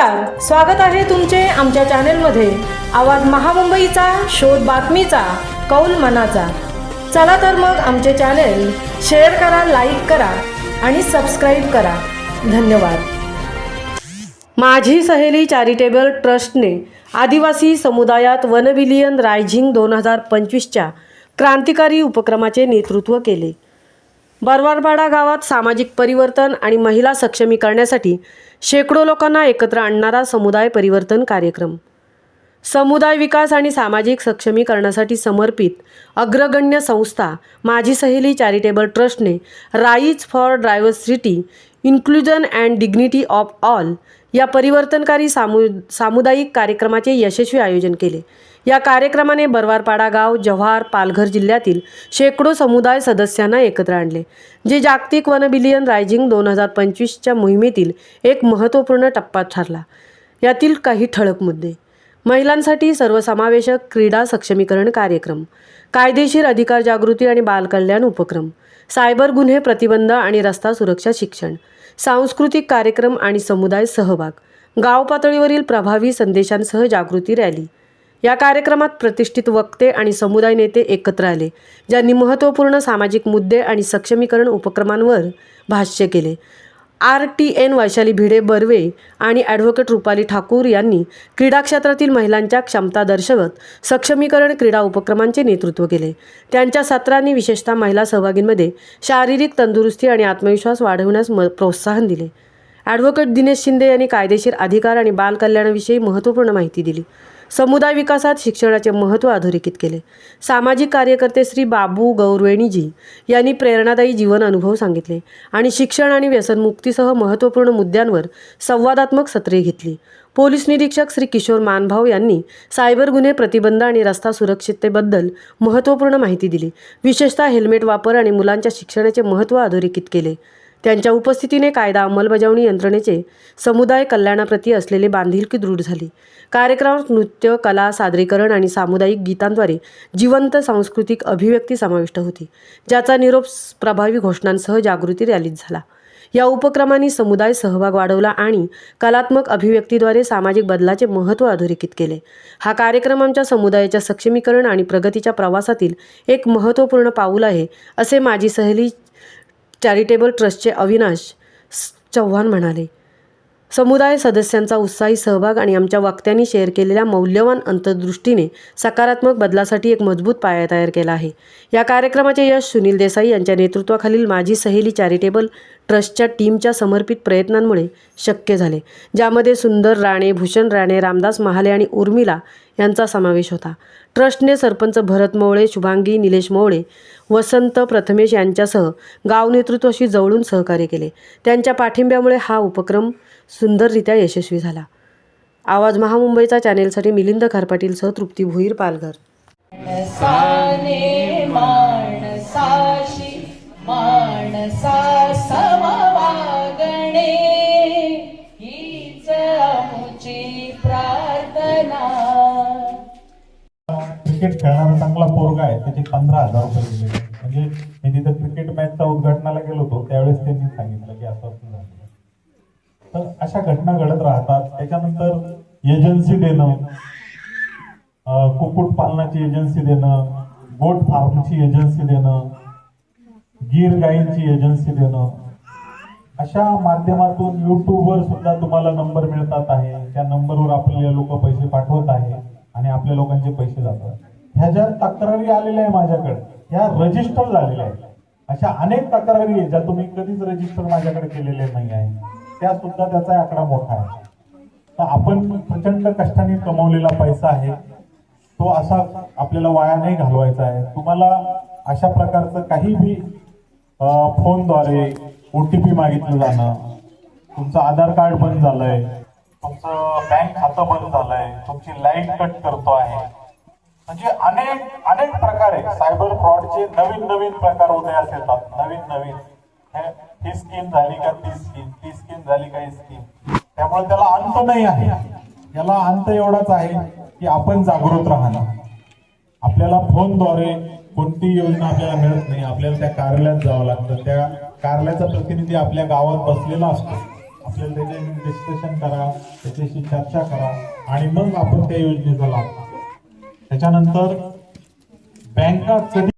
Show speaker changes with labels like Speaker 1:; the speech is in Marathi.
Speaker 1: नमस्कार स्वागत आहे तुमचे आमच्या चॅनेलमध्ये. आवाज महामुंबईचा शोध बातमीचा कौल मनाचा. चला तर मग आमचे चॅनेल शेअर करा लाईक करा आणि सबस्क्राईब करा. धन्यवाद. माझी सहेली चॅरिटेबल ट्रस्टने आदिवासी समुदायात वनविलियन रायझिंग दोन हजार पंचवीसच्या क्रांतिकारी उपक्रमाचे नेतृत्व केले. बरवारपाडा गावात सामाजिक परिवर्तन आणि महिला सक्षमीकरणासाठी शेकडो लोकांना एकत्र आणणारा समुदाय परिवर्तन कार्यक्रम. समुदाय विकास आणि सामाजिक सक्षमीकरणासाठी समर्पित अग्रगण्य संस्था Majhi Saheli charitable ट्रस्टने rise for diversity inclusion and dignity of all या परिवर्तनकारी सामु सामुदायिक कार्यक्रमाचे यशस्वी आयोजन केले. या कार्यक्रमाने बरवारपाडा गाव जव्हार पालघर जिल्ह्यातील शेकडो समुदाय सदस्यांना एकत्र आणले जे जागतिक वन बिलियन रायझिंग दोन हजार पंचवीसच्या मोहिमेतील एक महत्त्वपूर्ण टप्पा ठरला. यातील काही ठळक मुद्दे. महिलांसाठी सर्वसमावेशक क्रीडा सक्षमीकरण कार्यक्रम कायदेशीर अधिकार जागृती आणि बालकल्याण उपक्रम सायबर गुन्हे प्रतिबंध आणि रस्ता सुरक्षा शिक्षण सांस्कृतिक कार्यक्रम आणि समुदाय सहभाग गाव पातळीवरील प्रभावी संदेशांसह जागृती रॅली या कार्यक्रमात प्रतिष्ठित वक्ते आणि समुदाय नेते एकत्र आले ज्यांनी महत्त्वपूर्ण सामाजिक मुद्दे आणि सक्षमीकरण उपक्रमांवर भाष्य केले. R T N Vaishali Bhide Barve आणि ॲडव्होकेट रुपाली ठाकूर यांनी क्रीडा क्षेत्रातील महिलांच्या क्षमता दर्शवत सक्षमीकरण क्रीडा उपक्रमांचे नेतृत्व केले. त्यांच्या सत्रांनी विशेषतः महिला सहभागींमध्ये शारीरिक तंदुरुस्ती आणि आत्मविश्वास वाढवण्यास म प्रोत्साहन दिले. ॲडव्होकेट दिनेश शिंदे यांनी कायदेशीर अधिकार आणि बालकल्याणाविषयी महत्त्वपूर्ण माहिती दिली. समुदाय विकासात शिक्षणाचे महत्त्व अधोरेखित केले. सामाजिक कार्यकर्ते श्री बाबू गौरवेणीजी यांनी प्रेरणादायी जीवन अनुभव सांगितले आणि शिक्षण आणि व्यसनमुक्तीसह महत्त्वपूर्ण मुद्द्यांवर संवादात्मक सत्रे घेतली. पोलीस निरीक्षक श्री किशोर मानभाव यांनी सायबर गुन्हे प्रतिबंध आणि रस्ता सुरक्षिततेबद्दल महत्त्वपूर्ण माहिती दिली. विशेषतः हेल्मेट वापर आणि मुलांच्या शिक्षणाचे महत्त्व अधोरेखित केले. त्यांच्या उपस्थितीने कायदा अंमलबजावणी यंत्रणेचे समुदाय कल्याणाप्रती असलेले बांधिलकी दृढ झाली. कार्यक्रमात नृत्य कला सादरीकरण आणि सामुदायिक गीतांद्वारे जिवंत सांस्कृतिक अभिव्यक्ती समाविष्ट होती ज्याचा निरोप प्रभावी घोषणांसह जागृती रॅलीत झाला. या उपक्रमांनी समुदाय सहभाग वाढवला आणि कलात्मक अभिव्यक्तीद्वारे सामाजिक बदलाचे महत्त्व अधोरेखित केले. हा कार्यक्रम आमच्या समुदायाच्या सक्षमीकरण आणि प्रगतीच्या प्रवासातील एक महत्त्वपूर्ण पाऊल आहे असे माझी सहली चॅरिटेबल ट्रस्टचे अविनाश चव्हाण म्हणाले समुदाय सदस्यांचा उत्साही सहभाग आणि आमच्या वक्त्यांनी शेअर केलेल्या मौल्यवान अंतर्दृष्टीने सकारात्मक बदलासाठी एक मजबूत पाया तयार केला आहे. या कार्यक्रमाचे यश सुनील देसाई यांच्या नेतृत्वाखालील माझी सहेली चॅरिटेबल ट्रस्टच्या टीमच्या समर्पित प्रयत्नांमुळे शक्य झाले ज्यामध्ये सुंदर राणे भूषण राणे रामदास महाले आणि उर्मिला यांचा समावेश होता. ट्रस्टने सरपंच भरत मोवळे शुभांगी निलेश मोवळे वसंत प्रथमेश यांच्यासह गाव नेतृत्वाशी जवळून सहकार्य केले. त्यांच्या पाठिंब्यामुळे हा उपक्रम सुंदररित्या यशस्वी झाला. आवाज महामुंबईचा चॅनेलसाठी मिलिंद खारपाटीलसह तृप्ती भोईर पालघर.
Speaker 2: क्रिकेट खेळणारा चांगला पोरगा आहे त्याचे पंधरा हजार रुपये दिले म्हणजे मी तिथे क्रिकेट मॅचच्या उद्घाटनाला गेलो होतो त्यावेळेस त्यांनी सांगितलं की असं असं झालं तर अशा घटना घडत राहतात त्याच्यानंतर एजन्सी देणं कुक्कुट पालनाची एजन्सी देणं गोट फार्मची एजन्सी देणं गीर गायींची एजन्सी देणं. अशा माध्यमातून युट्यूबवर सुद्धा तुम्हाला नंबर मिळतात आहे. त्या नंबरवर आपले लोक पैसे पाठवत आहे आणि आपल्या लोकांचे पैसे जातात. ह्या ज्या तक्रारी आलेल्या आहे माझ्याकडे ह्या रजिस्टर झालेल्या आहेत. अशा अनेक तक्रारी आहेत ज्या तुम्ही कधीच रजिस्टर माझ्याकडे केलेले नाही आहे त्या सुद्धा त्याचा आकडा मोठा आहे. तर आपण प्रचंड कष्टाने कमवलेला पैसा आहे. तो असा आपल्याला वाया नाही घालवायचा आहे. तुम्हाला अशा प्रकारचं काही बी ओ टी पी मागितलं जाणं तुमचं आधार कार्ड बंद झालंय तुमचं बँक खातं बंद झालंय तुमची लाइट कट करतो आहे. म्हणजे अनेक अनेक प्रकारे सायबर फ्रॉडचे नवीन नवीन प्रकार उदयास येतात. नवीन नवीन. ही स्कीम झाली का ती स्कीम? ती स्कीम झाली का ही स्कीम? त्यामुळे त्याला अंत नाही आहे. याला अंत एवढाच आहे की आपण जागृत राहणं. आपल्याला फोनद्वारे कोणती योजना आपल्याला मिळत नाही. आपल्याला त्या कार्यालयात जावं लागतं. त्या कार्यालयाचा प्रतिनिधी आपल्या गावात बसलेला असतो. आपल्याला त्याच्या डिस्कशन करा त्याच्याशी चर्चा करा आणि मग आपण त्या योजनेचा लाभ त्याच्यानंतर बँका कधी